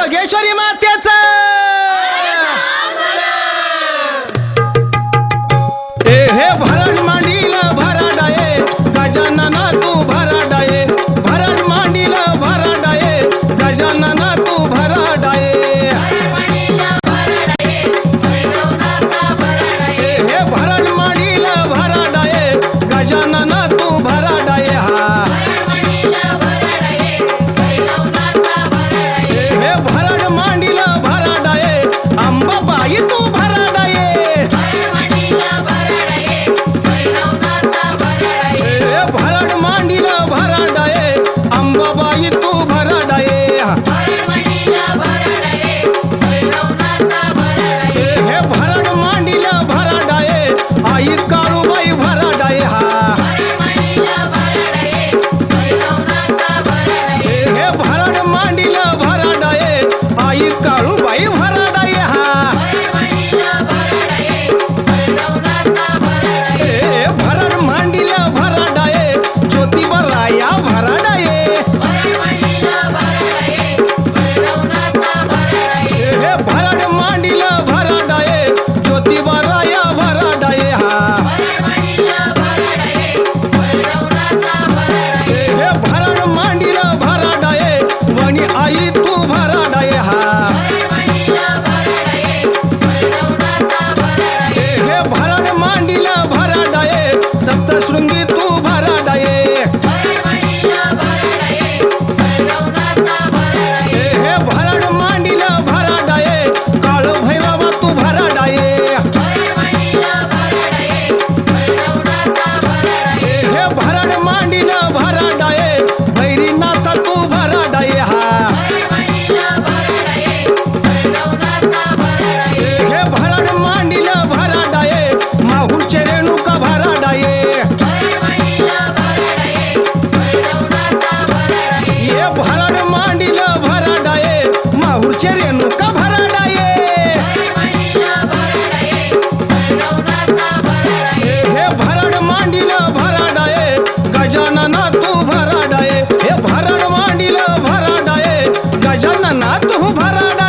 जोगेश्वरी मातेचा! 诶呀 भक्त हूँ भरा